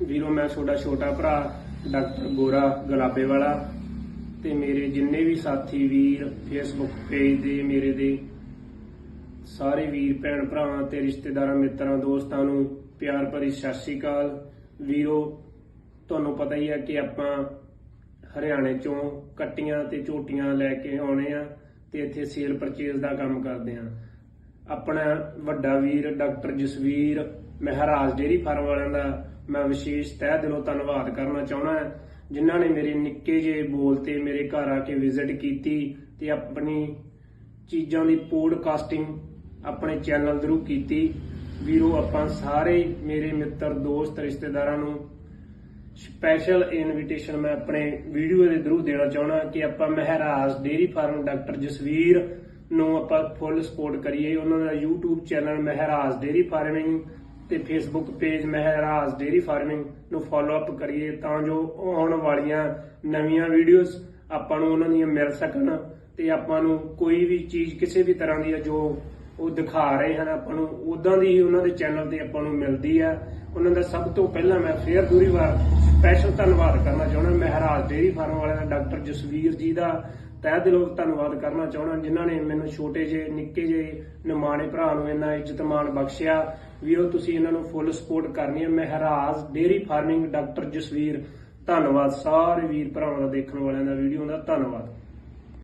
ਵੀਰੋ, ਮੈਂ ਤੁਹਾਡਾ ਛੋਟਾ ਭਰਾ, ਡਾਕਟਰ ਗੋਰਾ ਗੁਲਾਬੇ ਵਾਲਾ ਤੇ ਮੇਰੇ ਜਿੰਨੇ ਵੀ ਸਾਥੀ ਵੀਰ ਫੇਸਬੁੱਕ ਪੇਜ ਦੇ, ਮੇਰੇ ਦੇ ਸਾਰੇ ਵੀਰ, ਭੈਣ ਭਰਾਵਾਂ ਤੇ ਰਿਸ਼ਤੇਦਾਰਾਂ, ਮਿੱਤਰਾਂ, ਦੋਸਤਾਂ ਨੂੰ ਪਿਆਰ ਭਰੀ ਸਤਿ ਸ਼੍ਰੀ ਅਕਾਲ। ਵੀਰੋ, ਤੁਹਾਨੂੰ ਪਤਾ ਹੀ ਹੈ ਕਿ ਆਪਾਂ ਹਰਿਆਣੇ ਚੋਂ ਕੱਟੀਆਂ ਤੇ ਝੋਟੀਆਂ ਲੈ ਕੇ ਆਉਣੇ ਆ ਤੇ ਇੱਥੇ ਸੇਲ ਪਰਚੇਜ਼ ਦਾ ਕੰਮ ਕਰਦੇ ਆ। ਆਪਣਾ ਵੱਡਾ ਵੀਰ, doctor Jasvir Maharaj dairy farm ਵਾਲਿਆਂ ਦਾ ਮੈਂ ਵਿਸ਼ੇਸ਼ ਤਹਿ ਦਿਲੋਂ ਧੰਨਵਾਦ ਕਰਨਾ ਚਾਹੁੰਦਾ ਹਾਂ। ਜਿਨ੍ਹਾਂ ਨੇ ਮੇਰੇ ਨਿੱਕੇ ਜਿਹੇ ਬੋਲ ਤੇ ਮੇਰੇ ਘਰ ਆ ਕੇ ਵਿਜ਼ਿਟ ਕੀਤੀ ਤੇ ਆਪਣੀ ਚੀਜ਼ਾਂ ਦੀ ਪੋਡਕਾਸਟਿੰਗ ਆਪਣੇ ਚੈਨਲ ਥਰੂ ਕੀਤੀ। ਵੀਰੋ, ਆਪਾਂ ਸਾਰੇ ਮੇਰੇ ਮਿੱਤਰ, ਦੋਸਤ, ਰਿਸ਼ਤੇਦਾਰਾਂ ਨੂੰ ਸਪੈਸ਼ਲ ਇਨਵੀਟੇਸ਼ਨ ਮੈਂ ਆਪਣੇ ਵੀਡੀਓ ਦੇ ਥਰੂ ਦੇਣਾ ਚਾਹਣਾ ਕਿ ਆਪਾਂ Mehraj dairy farm doctor Jasvir ਨੂੰ ਆਪਾਂ ਫੁੱਲ ਸਪੋਰਟ ਕਰੀਏ। ਉਹਨਾਂ ਦਾ YouTube channel Mehraj dairy farming ਤੇ Facebook page Mehraj dairy farming ਨੂੰ ਫਾਲੋ ਅਪ ਕਰੀਏ ਤਾਂ ਜੋ ਆਉਣ ਵਾਲੀਆਂ ਨਵੀਆਂ ਵੀਡੀਓਜ਼ ਆਪਾਂ ਨੂੰ ਉਹਨਾਂ ਦੀਆਂ ਮਿਲ ਸਕਣ ਤੇ ਆਪਾਂ ਨੂੰ ਕੋਈ ਵੀ ਚੀਜ਼ ਕਿਸੇ ਵੀ ਤਰ੍ਹਾਂ ਦੀ ਜੋ ਉਹ ਦਿਖਾ ਰਹੇ ਹਨ, ਆਪਾਂ ਨੂੰ ਉਦਾਂ ਦੀ ਹੀ ਉਹਨਾਂ ਦੇ ਚੈਨਲ ਤੇ ਆਪਾਂ ਨੂੰ ਮਿਲਦੀ ਆ। ਉਹਨਾਂ ਦਾ ਸਭ ਤੋਂ ਪਹਿਲਾਂ ਮੈਂ ਫੇਰ ਦੂਰੀ ਵਾਰ ਸਪੈਸ਼ਲ ਧੰਨਵਾਦ ਕਰਨਾ ਚਾਹੁੰਦਾ। ਮਹਿਰਾਜ ਡੇਰੀ ਫਾਰਮ ਵਾਲਿਆਂ ਦਾ ਡਾਕਟਰ ਜਸਵੀਰ ਜੀ ਦਾ ਤਹਿ ਦਿਲੋਂ ਧੰਨਵਾਦ ਕਰਨਾ ਚਾਹੁੰਦਾ। ਜਿਨ੍ਹਾਂ ਨੇ ਮੈਨੂੰ ਛੋਟੇ ਜਿਹੇ, ਨਿੱਕੇ ਜਿਹੇ, ਨਿਮਾਣੇ ਭਰਾ ਨੂੰ ਇੰਨਾ ਇੱਜ਼ਤ ਮਾਣ ਬਖਸ਼ਿਆ ਵੀਰੋ ਤੁਸੀਂ ਇਹਨਾਂ ਨੂੰ ਫੁੱਲ ਸਪੋਰਟ ਕਰਨੀ ਹੈ। Maharaj dairy farming doctor Jasvir. ਧੰਨਵਾਦ ਸਾਰੇ ਵੀਰ ਭਰਾਵਾਂ ਦਾ ਦੇਖਣ ਵਾਲਿਆਂ ਦਾ, ਵੀਡੀਓ ਦਾ ਧੰਨਵਾਦ।